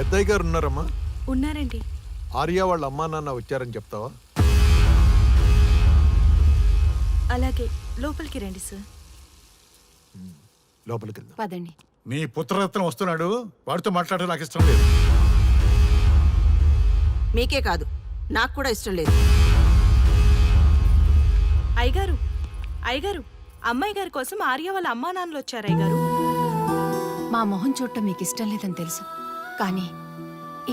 పెద్దయ్య గారు ఉన్నారమ్మా. ఉన్నారండి. ఆర్య వాళ్ళ అమ్మా నాన్న వచ్చారని చెప్తావా? అలాగే లోపలికి రండి సార్. లోపలికి వెళ్దాం. పదండి. నీ పుత్రరత్నం వస్తున్నాడు. వాడితో మాట్లాడటం నాకు ఇష్టం లేదు. మీకే కాదు నాకు కూడా ఇష్టం లేదు. అయ్యగారు అయ్యగారు అమ్మాయి గారి కోసం ఆర్య వాళ్ళ అమ్మా నాన్నలు వచ్చారు అయ్యగారు. మా మొహం చూడటం మీకు ఇష్టం లేదని తెలుసు. కానీ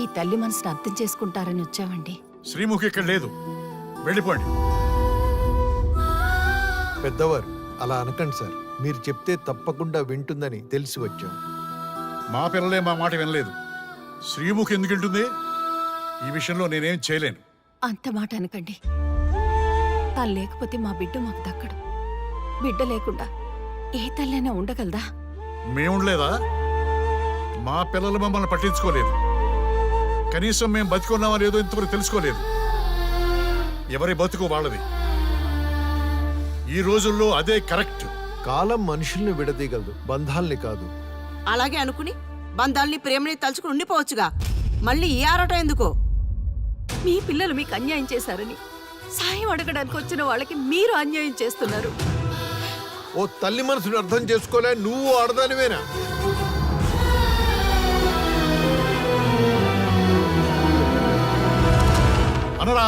ఈ తల్లి మనసును అర్థం చేసుకుంటారని వచ్చామండి శ్రీముఖి ఇక్కడ లేదు. వెళ్ళిపోండి. పెద్దవారు అలా అనకండి సార్. మీరు చెప్తే తప్పకుండా వింటుందని తెలిసి వచ్చాం. మా పిల్లలే మా మాట వినలేదు. శ్రీముఖి ఎందుకు వింటుంది? ఈ విషయంలో నేనేం చేయలేను. అంత మాట అనకండి. తను లేకపోతే మా బిడ్డ మాకు దక్కడు. బిడ్డ లేకుండా ఏ తల్లైనా ఉండగలదా? మేముండలేదా? మా పిల్లలు మమ్మల్ని పట్టించుకోలేదు. కనీసం మేము బతికున్నామా లేదో ఇంతవరకు తెలుసుకోలేదు. ఎవరి బతుకు వాళ్ళది. ఈ రోజుల్లో అదే కరెక్ట్. కాలం మనుషుల్ని విడదీయగలదు బంధాల్ని కాదు. అలాగే అనుకుని బంధాల్ని ప్రేమని తలుచుకుని ఉండిపోవచ్చుగా. మళ్ళీ ఈ ఆరాటం ఎందుకో? మీ పిల్లలు మీకు అన్యాయం చేశారని సాయం అడగడానికి వచ్చిన వాళ్ళకి మీరు అన్యాయం చేస్తున్నారు. ఓ తల్లి మనసుని అర్థం చేసుకోలే నువ్వు ఆడదానివేనా?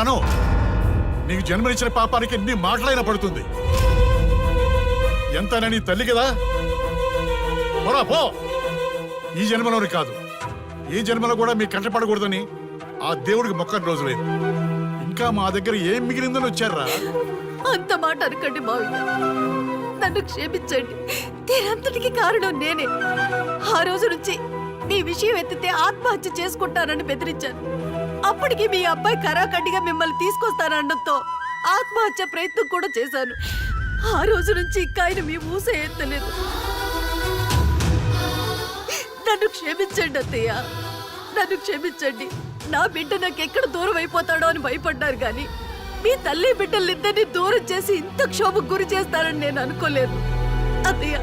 అను నీకు జన్మనిచ్చిన పాపానికి నీ మాటలైనా పడుతుంది. ఎంతైనా నీ తల్లి కదా? పోరా పో. ఈ జన్మలోని కాదు. ఈ జన్మలో కూడా మీ కంటపడకూడదని ఆ దేవుడికి మొక్కని రోజులేదు ఇంకా మా దగ్గర ఏం మిగిలిందని వచ్చారా అంత మాట అనకండి మావయ్య. నన్ను క్షమించండి. దీనంతటికి కారణం నేనే. ఆ రోజు నుంచి నీ విషయం ఎత్తితే ఆత్మహత్య చేసుకుంటానని బెదిరించాను. అప్పటికి మీ అబ్బాయి కరాఖండిగా మిమ్మల్ని తీసుకొస్తానడంతో ఆత్మహత్య ప్రయత్నం కూడా చేశాను. ఆ రోజు నుంచి ఇంకా ఆయన మీ ఊస ఎత్తలేదు. నన్ను క్షమించండి అత్తయ్య. నన్ను క్షమించండి. నా బిడ్డ నాకు ఎక్కడ దూరం అయిపోతాడో అని భయపడ్డారు కానీ మీ తల్లి బిడ్డలిద్దరిని దూరం చేసి ఇంత క్షోభకు గురి చేస్తారని నేను అనుకోలేదు. అత్తయ్య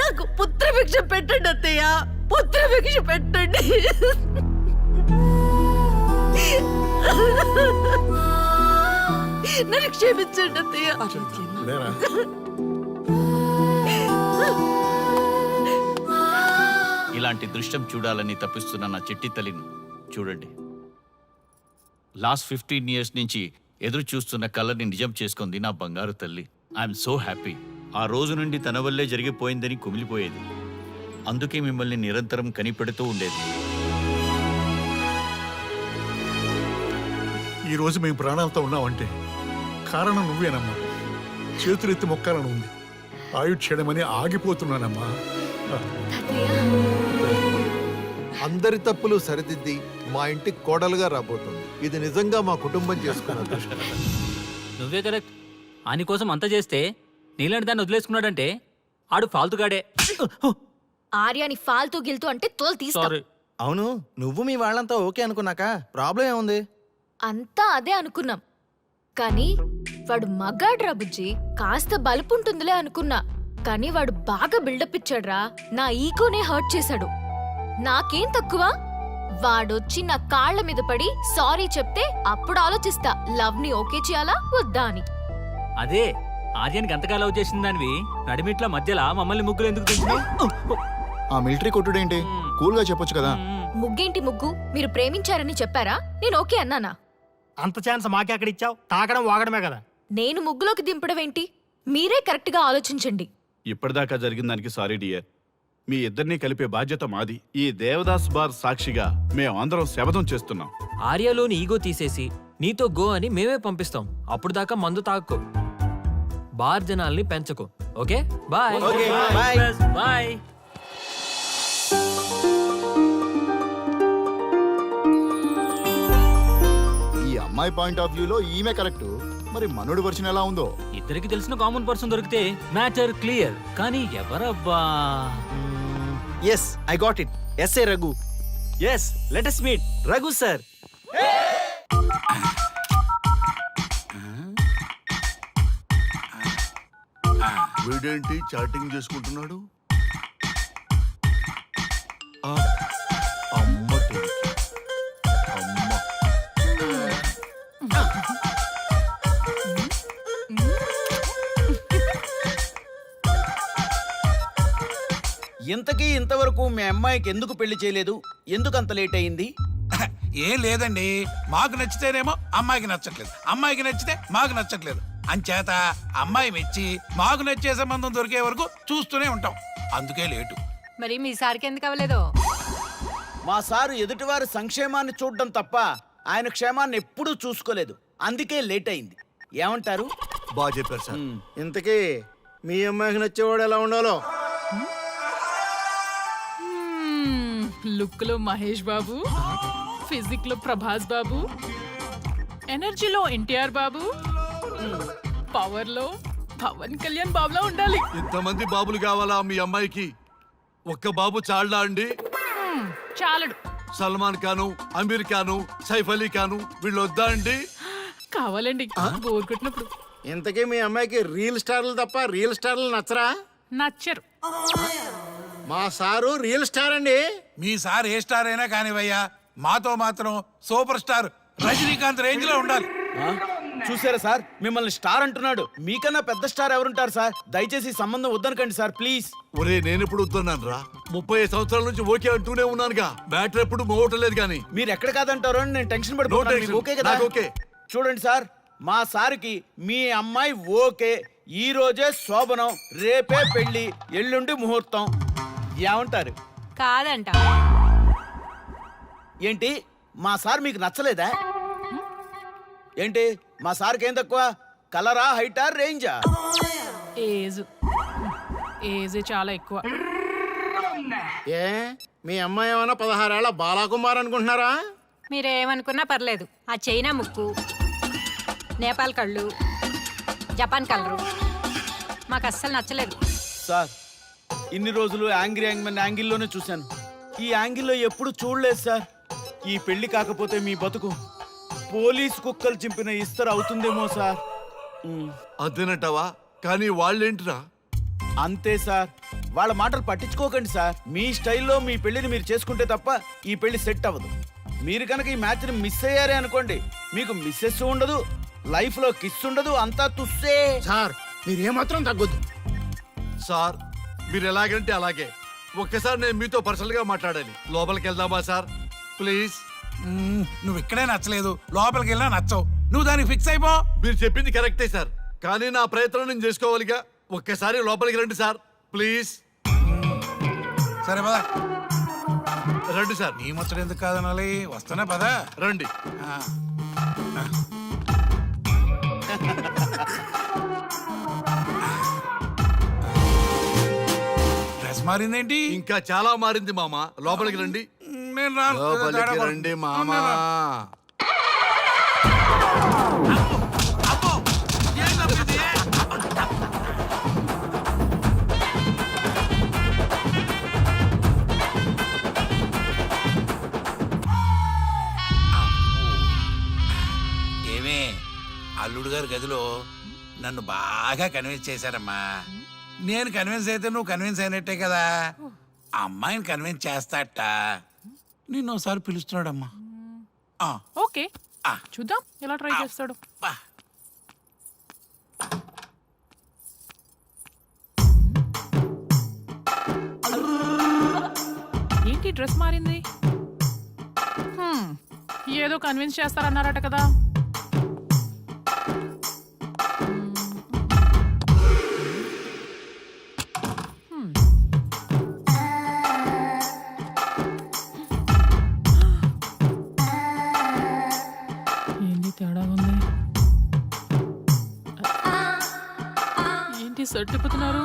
నాకు పుత్రభిక్ష పెట్టండి అత్తయ్య. పుత్రభిక్ష పెట్టండి. నన్ను క్షమించండి అత్తయ్య. ఇలాంటి దృశ్యం చూడాలని తప్పిస్తున్న నా చిట్టి తల్లిని చూడండి. లాస్ట్ ఫిఫ్టీన్ ఇయర్స్ నుంచి ఎదురు చూస్తున్న కళ్ళని నిజం చేసుకుంది నా బంగారు తల్లి. ఐఎమ్ సో హ్యాపీ ఆ రోజు నుండి తన వల్లే జరిగిపోయిందని కుమిలిపోయేది. అందుకే మిమ్మల్ని నిరంతరం కనిపెడుతూ ఉండేది. ఈ రోజు మేము ప్రాణాలతో ఉన్నామంటే కారణం నువ్వేనమ్మా చేతులెత్తి మొక్కాలని ఉంది. ఆయుక్షేయమని ఆగిపోతున్నానమ్మా. అందరి తప్పులు సరిదిద్ది మా ఇంటికి కోడలుగా రాబోతుంది. ఇది నిజంగా మా కుటుంబం చేసుకున్న అదృష్టం. నువ్వే కరెక్ట్. ఆయన కోసం అంత చేస్తే నీలాంటి దాన్ని వదిలేసుకున్నాడంటే ఆడు ఫాల్తుగాడే. ఆర్యాని ఫాల్తూ గిల్తూ అంటే తోలు తీస్తా సారీ అవును నువ్వు మీ వాళ్ళంతా ఓకే అనుకున్నాక ప్రాబ్లం ఏముంది? అంతా అదే అనుకున్నాం. కానీ వాడు మగాడ్రా బుజ్జి కాస్త బలుపుంటుందిలే అనుకున్నా. కానీ వాడు బాగా బిల్డప్ ఇచ్చాడ్రా నా ఈగోనే హర్ట్ చేశాడు. నాకేం తక్కువ? వాడొచ్చి నా కాళ్ళ మీద పడి సారీ చెప్తే అప్పుడు ఆలోచిస్తా లవ్ని ఓకే చేయాలా వద్దా అని. అదే ఆర్యానికి అంతగా లవ్ చేసిన దానివి? నడిమిట్ల మధ్యలో మమ్మల్ని ముగ్గురు ఎందుకు ఆ మిలిటరీ కొట్టుడేంటి? కూల్గా చెప్పొచ్చు కదా. ముగ్గేంటి ముగ్గు? మీరు ప్రేమించారని చెప్పారా? నేను ఓకే అన్నానా? అంత ఛాన్స్ మాకే అక్కడ ఇచ్చావు తాకడం వాగడమే కదా. నేను ముగ్గులోకి దింపడం ఏంటి? మీరే కరెక్ట్గా ఆలోచించండి. ఇప్పటిదాకా జరిగిన దానికి సారీ డియర్. మీ ఇద్దరిని కలిపే బాధ్యత మాది. ఈ దేవదాస్ బార్ సాక్షిగా మేము అందరం శపథం చేస్తున్నాం. ఆర్యాలోని ఈగో తీసేసి నీతో గో అని మేమే పంపిస్తాం. అప్పుడు దాకా మందు తాక్కో బార్ జనాల్ని పెంచకు. ఓకే? బాయ్. బాయ్. అమ్మాయి పాయింట్ ఆఫ్ వ్యూలో ఈమె కరెక్ట్ మరి మనోడి వర్షన్ ఎలా ఉందో? ఇద్దరికి తెలిసిన కామన్ పర్సన్ దొరికితే మ్యాటర్ క్లియర్ కానీ ఎవరబ్బా? Yes I got it yes a Raghu yes let us meet Raghu sir వీడేంటి చాటింగ్ చేసుకుంటున్నాడు? ఇంతకీ ఇంతవరకు మీ అమ్మాయికి ఎందుకు పెళ్ళి చేయలేదు? ఎందుకు అంత లేట్ అయింది? ఏం లేదండి. మాకు నచ్చితేనేమో అమ్మాయికి నచ్చట్లేదు. అమ్మాయికి నచ్చితే మాకు నచ్చట్లేదు. అంచేత అమ్మాయి మెచ్చి మాకు నచ్చే సంబంధం దొరికే వరకు చూస్తూనే ఉంటాం. అందుకే లేటు. మరి మీ సార్కి ఎందుకు అవ్వలేదు? మా సారు ఎదుటివారి సంక్షేమాన్ని చూడడం తప్ప ఆయన క్షేమాన్ని ఎప్పుడూ చూసుకోలేదు. అందుకే లేట్ అయింది. ఏమంటారు? బాగా చెప్పారు సార్. ఇంతకీ మీ అమ్మాయికి నచ్చేవాడు ఎలా ఉండాలో? లుక్లో మహేష్ బాబు ఫిజిక్లో ప్రభాస్ బాబు ఎనర్జీలో ఎన్టీఆర్ బాబు పవర్లో పవన్ కళ్యాణ్ బాబులా ఉండాలి. ఇంతమంది బాబులు కావాలా మీ అమ్మాయికి? ఒక్క బాబు చాళ్ళా అండి? చాలడు. సల్మాన్ ఖాను అమీర్ ఖాను సైఫ్ అలీ ఖాను వీళ్ళు వద్దా అండి? కావాలండి బోర్ కొట్టినప్పుడు. ఇంతకీ మీ అమ్మాయికి రియల్ స్టార్లు తప్ప రియల్ స్టార్లు నచ్చరా? నచ్చరు. మా సారు రియల్ స్టార్ అండి. మీ సార్ ఏ స్టార్ అయినా కానివయ్యా మాతో మాత్రం సూపర్ స్టార్. రజనీకాంత్ రేంజ్లో ఉండాలి? చూసారా సార్? మిమ్మల్ని స్టార్ అంటున్నాడు. మీకన్నా పెద్ద స్టార్ ఎవరుంటారు సార్? దయచేసి ఈ సంబంధం వద్దనకండి సార్ ప్లీజ్. ఒరే నేను ఎప్పుడు వస్తున్నాను రా ముప్పై ఐదు సంవత్సరాల నుంచి ఓకే అంటూనే ఉన్నానుగా. బ్యాటరీ ఎప్పుడు మోగటలేదు కానీ మీరు ఎక్కడ కాదంటారో అని నేను టెన్షన్ No tension. మీకు ఓకే కదా? నాకు ఓకే. చూడండి సార్ మా సార్కి మీ అమ్మాయి ఓకే. ఈ రోజే శోభనం రేపే పెళ్ళి ఎల్లుండి ముహూర్తం. ఏమంటారు? కాదంట. ఏంటి? మా సార్ మీకు నచ్చలేదా? ఏంటి? మా సార్కి ఏం తక్కువ? కలరా హైటా రేంజా? ఏజ్. ఏజ్ చాలా ఎక్కువ. ఏ? మీ అమ్మాయి ఏమైనా పదహారేళ్ళ బాలాకుమార్ అనుకుంటున్నారా? మీరేమనుకున్నా పర్లేదు. ఆ చైనా ముక్కు నేపాల్ కళ్ళు జపాన్ కలరు. మాకు అస్సలు నచ్చలేదు. సార్ ఇన్ని రోజులు యాంగ్రీ యాంగ్మెన్ యాంగిల్లోనే చూశాను. ఈ యాంగిల్లో ఎప్పుడు చూడలేదు సార్. ఈ పెళ్ళి కాకపోతే మీ బతుకు పోలీస్ కుక్కలు చింపిన ఇస్తరు అవుతుందేమో సార్. ఉమ్, అంతేనంటావా కానీ వాళ్ళేంటిరా? అంతే సార్. వాళ్ళ మాటలు పట్టించుకోకండి సార్. మీ స్టైల్లో మీ పెళ్ళిని మీరు చేసుకుంటే తప్ప ఈ పెళ్ళి సెట్ అవ్వదు. మీరు కనుక ఈ మ్యాచ్ని మిస్ అయ్యారే అనుకోండి మీకు మిస్సెస్ ఉండదు లైఫ్లో కిస్ ఉండదు అంతా తుస్సే. సార్ మీరు ఏమాత్రం తగ్గొద్దు. సార్ మీరు ఎలాగంటే అలాగే. ఒక్కసారి నేను మీతో పర్సనల్గా మాట్లాడాలి. లోపలికి వెళ్దామా సార్? ప్లీజ్. నువ్వు ఇక్కడే నచ్చలేదు. లోపలికి వెళ్ళినా నచ్చవు. నువ్వు దానికి ఫిక్స్ అయిపో. మీరు చెప్పింది కరెక్టే సార్. కానీ నా ప్రయత్నం నేను చేసుకోవాలిగా. ఒక్కసారి లోపలికి రండి సార్. ప్లీజ్. సరే పదా. రండి సార్. నీ ముచ్చట ఎందుకు కాదనాలి వస్తానే పదా. రండి. మారిందేంటి ఇంకా చాలా మారింది మామ లోపలికి రండి నేను రాను. లోపలికి తేడా రండి. మామా? ఏమే అల్లుడు గారి గదిలో నన్ను బాగా కన్విన్స్ చేశారమ్మా నేను కన్విన్స్ అయితే నువ్వు కన్విన్స్ అయినట్టే కదా. అమ్మాయిని కన్విన్స్ చేస్తాట. నిన్ను ఒకసారి పిలుస్తున్నాడమ్మా. ఆ, ఓకే. ఆ. చూద్దాం ఎలా ట్రై చేస్తాడు. పా. ఏంటి డ్రెస్ మారింది? హ్మ్, ఏదో కన్విన్స్ చేస్తారన్నారట కదా. సర్టిపోతున్నారు